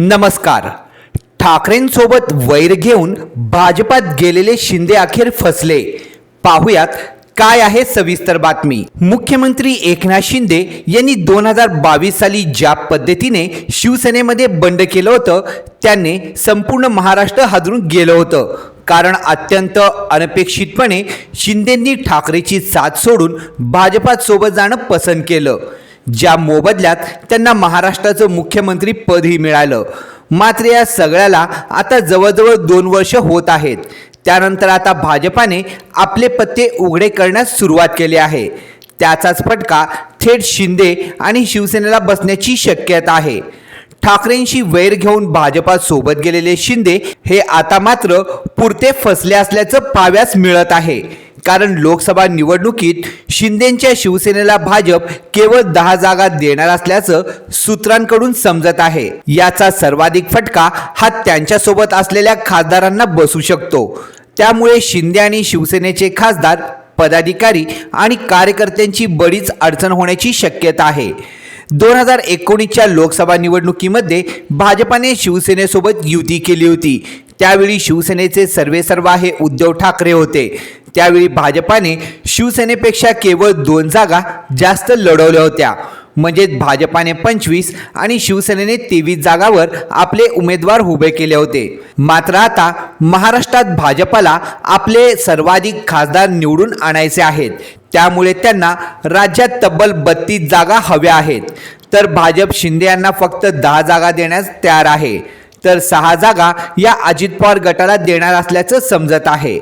नमस्कार. ठाकरेंसोबत वैर घेऊन भाजपात गेलेले शिंदे अखेर फसले. पाहुयात काय आहे सविस्तर बातमी. मुख्यमंत्री एकनाथ शिंदे यांनी दोन हजार बावीस साली ज्या पद्धतीने शिवसेनेमध्ये बंड केलं होतं त्याने संपूर्ण महाराष्ट्र हादरून गेलं होतं. कारण अत्यंत अनपेक्षितपणे शिंदेंनी ठाकरेची साथ सोडून भाजपात सोबत जाणं पसंत केलं. ज्या मोबदल्यात त्यांना महाराष्ट्राचं मुख्यमंत्री पदही मिळालं. मात्र या सगळ्याला आता जवळजवळ दोन वर्ष होत आहेत. त्यानंतर आता भाजपाने आपले पत्ते उघडे करण्यास सुरुवात केली आहे. त्याचाच फटका थेट शिंदे आणि शिवसेनेला बसण्याची शक्यता आहे. ठाकरेंशी वैर घेऊन भाजपात सोबत गेलेले शिंदे हे आता मात्र पुरते फसले असल्याचं पाव्यास मिळत आहे. कारण लोकसभा निवडणुकीत शिंदेच्या शिवसेनेला भाजप केवळ दहा जागा देणार असल्याचं सूत्रांकडून समजत आहे. याचा सर्वाधिक फटका हा त्यांच्यासोबत असलेल्या खासदारांना बसू शकतो. त्यामुळे शिंदे आणि शिवसेनेचे खासदार पदाधिकारी आणि कार्यकर्त्यांची बरीच अडचण होण्याची शक्यता आहे. दोन हजार एकोणीसच्या लोकसभा निवडणुकीमध्ये भाजपाने शिवसेनेसोबत युती केली होती. त्यावेळी शिवसेनेचे सर्वेसर्वा हे उद्धव ठाकरे होते. त्यावेळी भाजपाने शिवसेनेपेक्षा केवळ दोन जागा जास्त लढवल्या होत्या. म्हणजेच भाजपाने पंचवीस आणि शिवसेनेने तेवीस जागावर आपले उमेदवार उभे केले होते. मात्र आता महाराष्ट्रात भाजपाला आपले सर्वाधिक खासदार निवडून आणायचे आहेत. त्यामुळे त्यांना राज्यात तब्बल बत्तीस जागा हव्या आहेत. तर भाजप शिंदे यांना फक्त दहा जागा देण्यास तयार आहे. तर सहा जागा या अजित पवार गटाला देणार असल्याचं समजत आहे.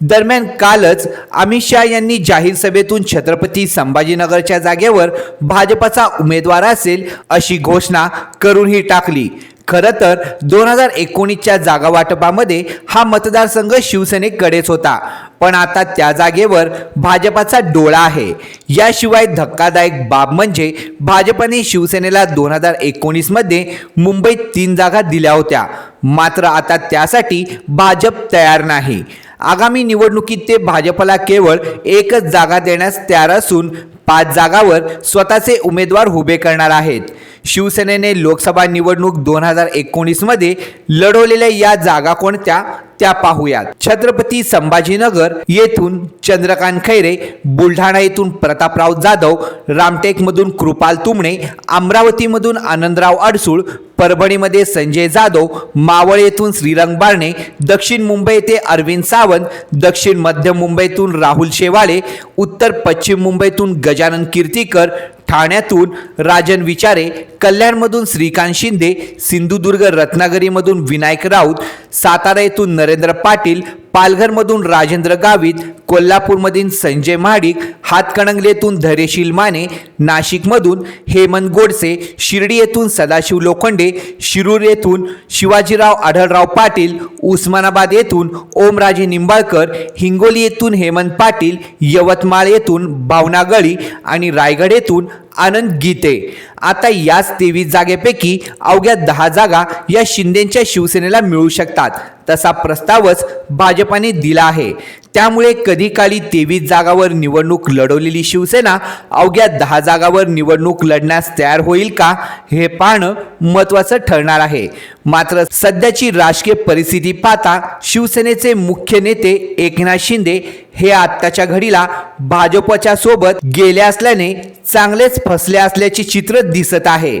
दरम्यान कालच अमित शहा यांनी जाहीर सभेतून छत्रपती संभाजीनगरच्या जागेवर भाजपाचा उमेदवार असेल अशी घोषणा करूनही टाकली. खरं तर दोन हजार एकोणीसच्या जागा वाटपामध्ये हा मतदारसंघ शिवसेनेकडेच होता. पण आता त्या जागेवर भाजपाचा डोळा आहे. याशिवाय धक्कादायक बाब म्हणजे भाजपने शिवसेनेला दोन हजार एकोणीसमध्ये मुंबईत तीन जागा दिल्या होत्या. मात्र आता त्यासाठी भाजप तयार नाही. आगामी निवडणुकीत ते भाजपला केवळ एकच जागा देण्यास तयार असून पाच जागावर स्वतःचे उमेदवार उभे करणार आहेत. शिवसेनेने लोकसभा निवडणूक दोन हजार एकोणीसमध्ये लढवलेल्या या जागा कोणत्या? त्या पाहूयात. छत्रपती संभाजीनगर येथून चंद्रकांत खैरे बुलढाणा येथून प्रतापराव जाधव रामटेकमधून कृपाल तुमणे अमरावतीमधून आनंदराव अडसूळ परभणीमध्ये संजय जाधव मावळ येथून श्रीरंग बारणे दक्षिण मुंबई येथे अरविंद सावंत दक्षिण मध्य मुंबईतून राहुल शेवाळे उत्तर पश्चिम मुंबईतून गजानन कीर्तीकर ठाण्यातून राजन विचारे कल्याणमधून श्रीकांत शिंदे सिंधुदुर्ग रत्नागिरीमधून विनायक राऊत सातारा येथून नरेंद्र पाटील पालघरमधून राजेंद्र गावित कोल्हापूरमधून संजय महाडिक हातकणंगलेतून धैर्यशील माने नाशिकमधून हेमंत गोडसे शिर्डी येथून सदाशिव लोखंडे शिरूर येथून शिवाजीराव आढळराव पाटील उस्मानाबाद येथून ओमराजे निंबाळकर हिंगोली येथून हेमंत पाटील यवतमाळ येथून भावनागळी आणि रायगड येथून आनंद गीते. आता याच तेवीस जागेपैकी अवघ्या दहा जागा या शिंदेच्या शिवसेनेला मिळू शकतात. तसा प्रस्तावच भाजपाने दिला आहे. त्यामुळे कधी काळी तेवीस जागावर निवडणूक लढवलेली शिवसेना अवघ्या दहा जागावर निवडणूक लढण्यास तयार होईल का हे पाहणं महत्त्वाचं ठरणार आहे. मात्र सध्याची राजकीय परिस्थिती पाहता शिवसेनेचे मुख्य नेते एकनाथ शिंदे हे आत्ताच्या घडीला भाजपच्या सोबत गेले असल्याने चांगलेच फसले असल्याचे चित्र दिसत आहे.